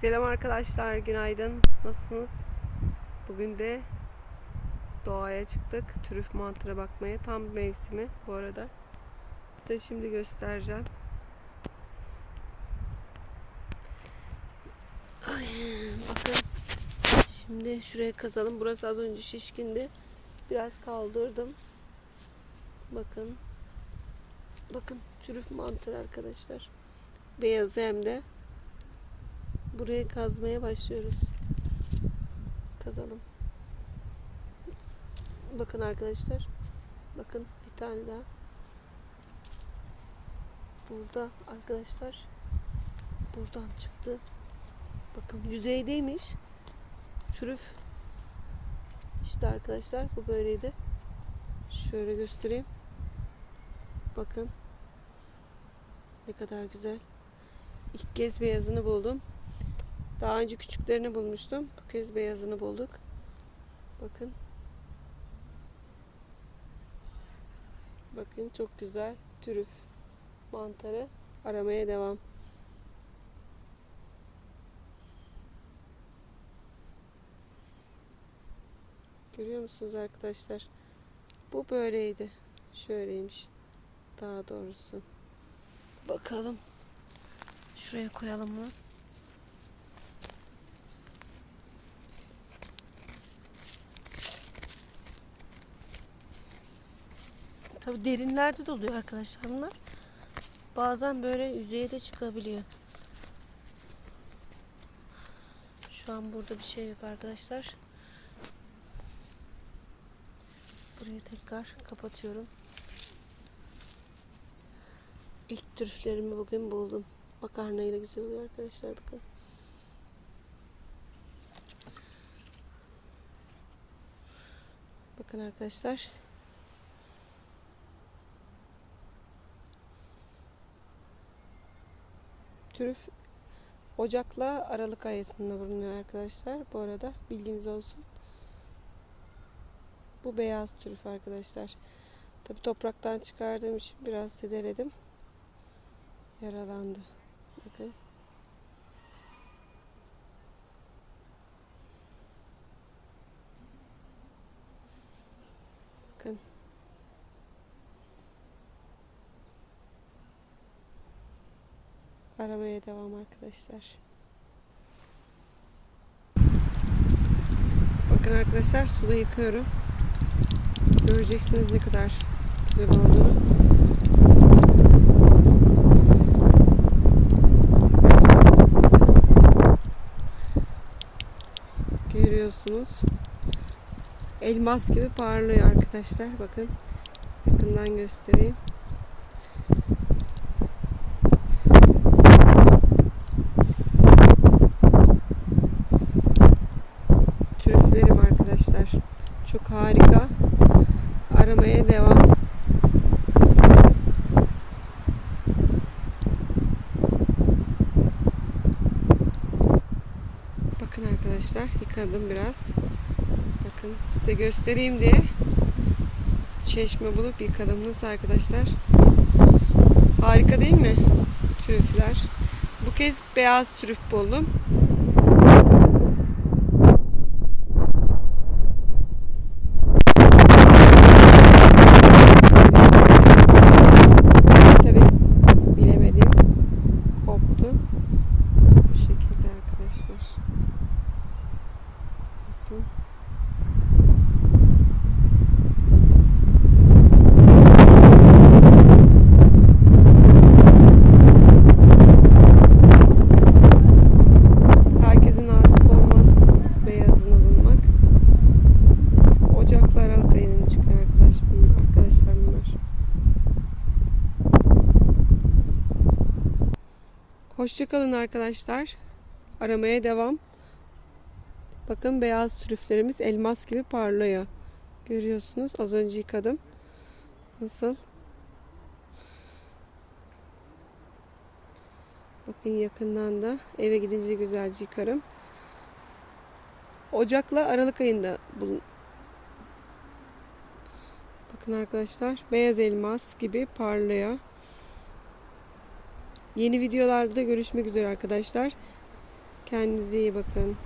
Selam arkadaşlar, günaydın. Nasılsınız? Bugün de doğaya çıktık. Trüf mantıra bakmaya. Tam mevsimi bu arada. Size şimdi göstereceğim. Ay, bakın. Şimdi şuraya kazalım. Burası az önce şişkindi. Biraz kaldırdım. Bakın. Bakın trüf mantar arkadaşlar. Beyaz hem de. Buraya kazmaya başlıyoruz. Kazalım. Bakın arkadaşlar. Bakın bir tane daha. Burada arkadaşlar. Buradan çıktı. Bakın yüzeydeymiş. Trüf. İşte arkadaşlar bu böyleydi. Şöyle göstereyim. Bakın. Ne kadar güzel. İlk kez beyazını buldum. Daha önce küçüklerini bulmuştum. Bu kez beyazını bulduk. Bakın. Bakın çok güzel. Türüf mantarı aramaya devam. Görüyor musunuz arkadaşlar? Bu böyleydi. Şöyleymiş. Daha doğrusu. Bakalım. Şuraya koyalım bunu. Tabi derinlerde de oluyor arkadaşlar bunlar. Bazen böyle yüzeye de çıkabiliyor. Şu an burada bir şey yok arkadaşlar. Burayı tekrar kapatıyorum. İlk türflerimi bugün buldum. Makarnayla güzel oluyor arkadaşlar bakın. Bakın arkadaşlar. Türüf Ocak'la Aralık ayısında bulunuyor arkadaşlar. Bu arada bilginiz olsun. Bu beyaz türüf arkadaşlar. Tabi topraktan çıkardığım için biraz sedeledim. Yaralandı. Bakın. Bakın. Aramaya devam arkadaşlar. Bakın arkadaşlar suda yıkıyorum. Göreceksiniz ne kadar güzel olduğunu. Görüyorsunuz. Elmas gibi parlıyor arkadaşlar. Bakın. Yakından göstereyim. Arkadaşlar. Çok harika. Aramaya devam. Bakın arkadaşlar yıkadım biraz. Bakın size göstereyim diye çeşme bulup yıkadım. Nasıl arkadaşlar? Harika değil mi? Türüfler. Bu kez beyaz türüf buldum. Tabii bilemedim. Koptu. Bu şekilde arkadaşlar. Nasıl? Herkesin nasip olmaz beyazını bulmak. Ocakla Aralık ayının çıkıyor arkadaş bunlar, arkadaşlar bunlar. Hoşçakalın arkadaşlar. Aramaya devam. Bakın beyaz trüflerimiz elmas gibi parlıyor. Görüyorsunuz. Az önce yıkadım. Nasıl? Bakın yakından da eve gidince güzelce yıkarım. Ocakla Aralık ayında bulun. Bakın arkadaşlar beyaz elmas gibi parlıyor. Yeni videolarda görüşmek üzere arkadaşlar. Kendinize iyi bakın.